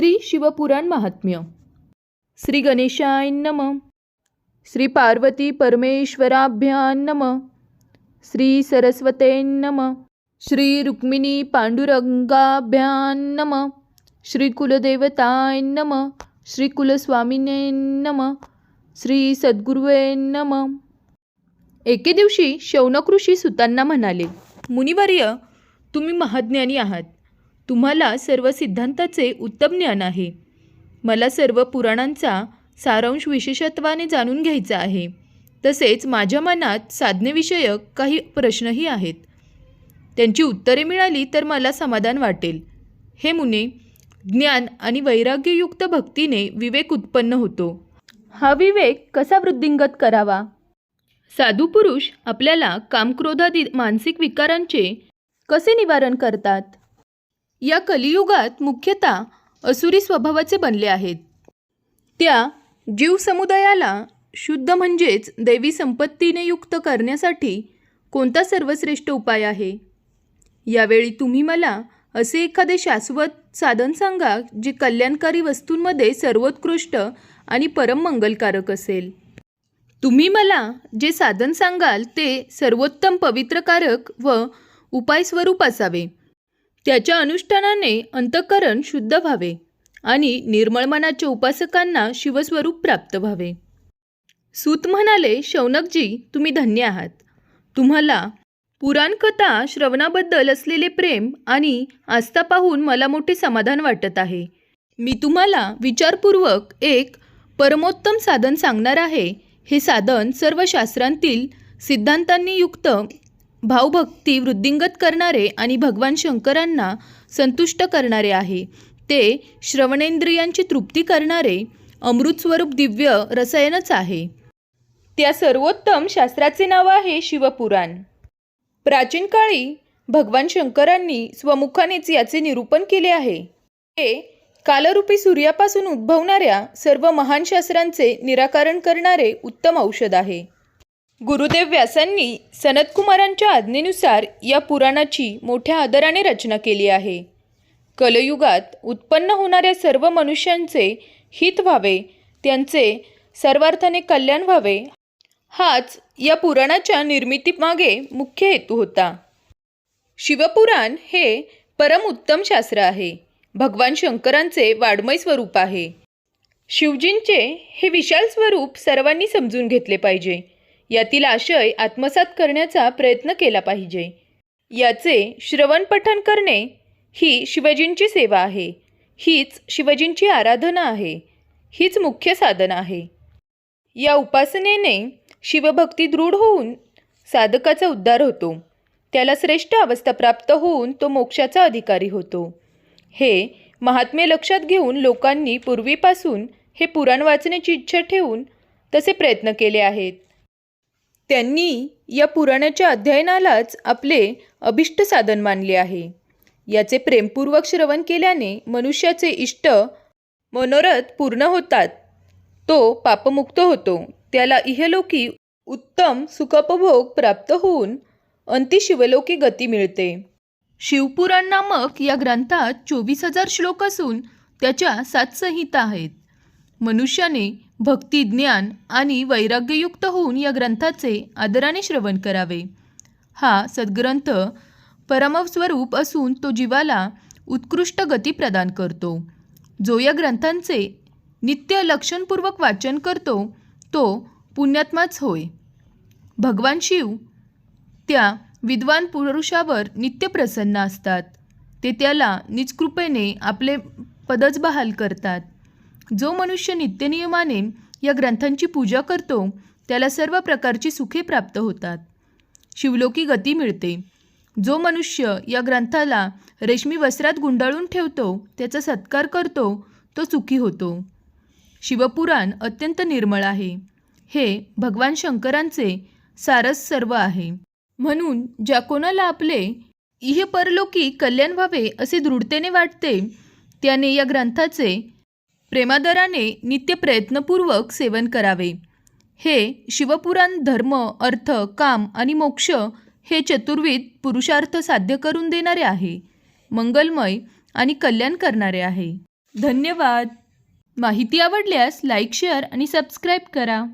श्री शिवपुराण महात्म्य. श्री गणेशाय नम. श्री पार्वती परमेश्वराभ्यां नम. श्री सरस्वते नम. श्री रुक्मिणी पांडुरंगाभ्यां नम. श्री कुलदेवताय नम. श्री कुलस्वामिने नम. श्री सद्गुरुवे नम. एके दिवशी शौनक ऋषी सुतांना म्हणाले मुनिवर्य तुम्ही महाज्ञानी आहात. तुम्हाला सर्व सिद्धांताचे उत्तम ज्ञान आहे. मला सर्व पुराणांचा सारांश विशेषत्वाने जाणून घ्यायचा आहे. तसेच माझ्या मनात साधनेविषयक काही प्रश्नही आहेत. त्यांची उत्तरे मिळाली तर मला समाधान वाटेल. हे मुने ज्ञान आणि वैराग्ययुक्त भक्तीने विवेक उत्पन्न होतो. हा विवेक कसा वृद्धिंगत करावा? साधू पुरुष आपल्याला कामक्रोधादी मानसिक विकारांचे कसे निवारण करतात? या कलियुगात मुख्यतः असुरी स्वभावाचे बनले आहेत. त्या जीव समुदायाला शुद्ध म्हणजेच दैवी संपत्तीने युक्त करण्यासाठी कोणता सर्वश्रेष्ठ उपाय आहे? यावेळी तुम्ही मला असे एखादे शाश्वत साधन सांगा जे कल्याणकारी वस्तूंमध्ये सर्वोत्कृष्ट आणि परम मंगलकारक असेल. तुम्ही मला जे साधन सांगाल ते सर्वोत्तम पवित्रकारक व उपायस्वरूप असावे. त्याच्या अनुष्ठानाने अंतःकरण शुद्ध व्हावे आणि निर्मळ मनाच्या उपासकांना शिवस्वरूप प्राप्त व्हावे. सूत म्हणाले शौनकजी तुम्ही धन्य आहात. तुम्हाला पुराणकथा श्रवणाबद्दल असलेले प्रेम आणि आस्था पाहून मला मोठे समाधान वाटत आहे. मी तुम्हाला विचारपूर्वक एक परमोत्तम साधन सांगणार आहे. हे साधन सर्व शास्त्रांतील सिद्धांतांनी युक्त भावभक्ती वृद्धिंगत करणारे आणि भगवान शंकरांना संतुष्ट करणारे आहे. ते श्रवणेंद्रियांची तृप्ती करणारे अमृतस्वरूप दिव्य रसायनच आहे. त्या सर्वोत्तम शास्त्राचे नाव आहे शिवपुराण. प्राचीन काळी भगवान शंकरांनी स्वमुखानेच याचे निरूपण केले आहे. हे कालरूपी सूर्यापासून उद्भवणाऱ्या सर्व महान शास्त्रांचे निराकरण करणारे उत्तम औषध आहे. गुरुदेव व्यासांनी सनतकुमारांच्या आज्ञेनुसार या पुराणाची मोठ्या आदराने रचना केली आहे. कलयुगात उत्पन्न होणाऱ्या सर्व मनुष्यांचे हित व्हावे त्यांचे सर्वार्थाने कल्याण व्हावे हाच या पुराणाच्या निर्मितीमागे मुख्य हेतू होता. शिवपुराण हे परम उत्तम शास्त्र आहे. भगवान शंकरांचे वाड्मय स्वरूप आहे. शिवजींचे हे विशाल स्वरूप सर्वांनी समजून घेतले पाहिजे. यातील आशय आत्मसात करण्याचा प्रयत्न केला पाहिजे. याचे श्रवण पठण करणे ही शिवजींची सेवा आहे. हीच शिवजींची आराधना आहे. हीच मुख्य साधन आहे. या उपासनेने शिवभक्ती दृढ होऊन साधकाचा उद्धार होतो. त्याला श्रेष्ठ अवस्था प्राप्त होऊन तो मोक्षाचा अधिकारी होतो. हे महात्म्य लक्षात घेऊन लोकांनी पूर्वीपासून हे पुराण वाचण्याची इच्छा ठेवून तसे प्रयत्न केले आहेत. त्यांनी या पुराणाच्या अध्ययनालाच आपले अभिष्ट साधन मानले आहे. याचे प्रेमपूर्वक श्रवण केल्याने मनुष्याचे इष्ट मनोरथ पूर्ण होतात. तो पापमुक्त होतो. त्याला इहलोकी उत्तम सुखोपभोग प्राप्त होऊन अंती शिवलोकी गती मिळते. शिवपुराण नामक या ग्रंथात चोवीस हजार श्लोक असून त्याच्या सात संहिता आहेत. मनुष्याने भक्ती ज्ञान आणि वैराग्ययुक्त होऊन या ग्रंथाचे आदराने श्रवण करावे. हा सद्ग्रंथ परमस्वरूप असून तो जीवाला उत्कृष्ट गती प्रदान करतो. जो या ग्रंथांचे नित्य लक्षणपूर्वक वाचन करतो तो पुण्यात्माच होय. भगवान शिव त्या विद्वान पुरुषावर नित्य प्रसन्न असतात. ते त्याला निजकृपेने आपले पदच बहाल करतात. जो मनुष्य नित्यनियमाने या ग्रंथांची पूजा करतो त्याला सर्व प्रकारची सुखे प्राप्त होतात. शिवलोकी गती मिळते. जो मनुष्य या ग्रंथाला रेशमी वस्त्रात गुंडाळून ठेवतो त्याचा सत्कार करतो तो सुखी होतो. शिवपुराण अत्यंत निर्मळ आहे. हे भगवान शंकरांचे सारस सर्व आहे. म्हणून ज्या कोणाला आपले इह परलोकी कल्याण व्हावे असे दृढतेने वाटते त्याने या ग्रंथाचे प्रेमादराने नित्य प्रयत्नपूर्वक सेवन करावे. हे शिवपुराण धर्म अर्थ काम आणि मोक्ष हे चतुर्विध पुरुषार्थ साध्य करून देणारे आहे. मंगलमय आणि कल्याण करणारे आहे. धन्यवाद. माहिती आवडल्यास लाईक शेअर आणि सबस्क्राईब करा.